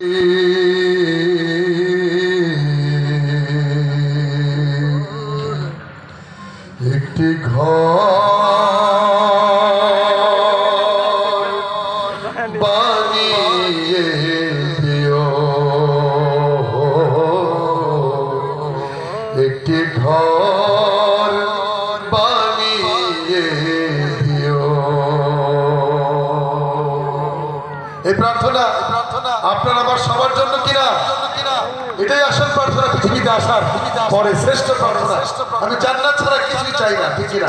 একটি ঘর বানিয়ে দিও। একটি ঘর বানিয়ে দিও। এই প্রার্থনা আপনার আমার সবার জন্য কিনা? এটাই আসল প্রার্থনা, পৃথিবীতে আসার পরে, শ্রেষ্ঠ প্রার্থনা। আমি জান্নাত ছাড়া কিছুই চাই না, ঠিক কিনা?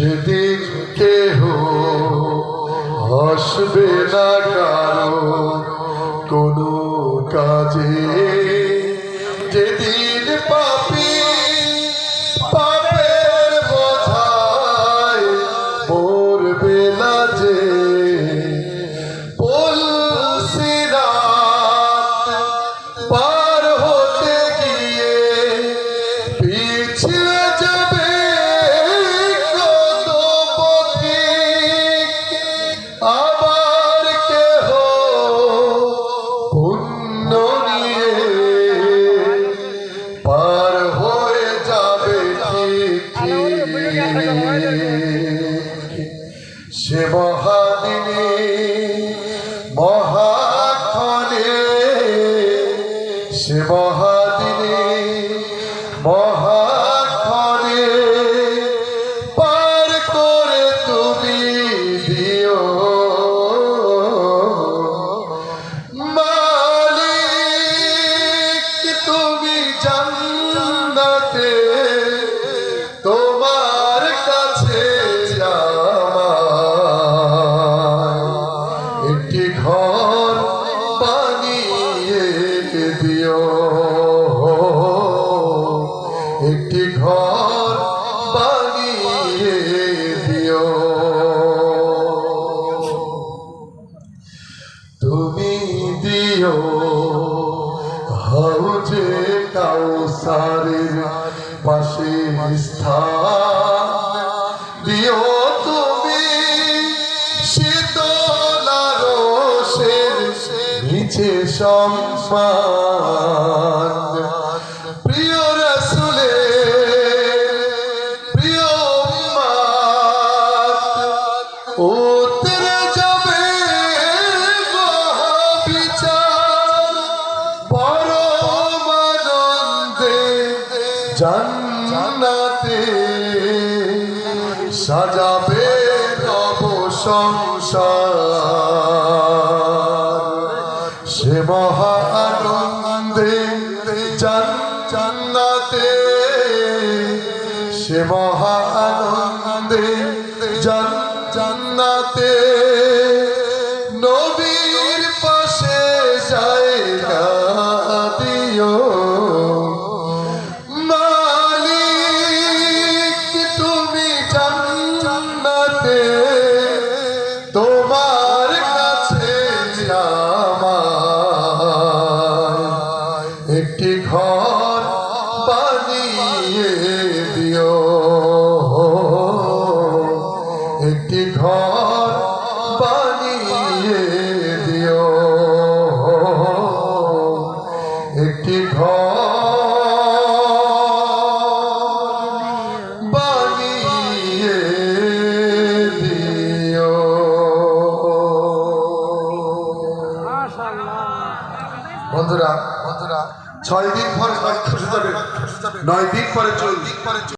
যেদিন কেহ আসবে না কারও কোনো কাজে। যেদিন পাপি পাপের বোঝায় মোর বেলা যে মহাদিনী। হাউজে কাউসারের পাশে স্থান। দিও তুমি শীতলার নিচে সম্মান জান্নাতে সাজাবে নব সংসার। সে মহা আনন্দে জান্নাতে। সে মহা ঘর বানিয়ে দিও। একটি ঘর বানিয়ে দিও। বন্ধুরা বন্ধুরা, ছয় দিন পরে নয় দিন পরে চল্লিশ দিন পরে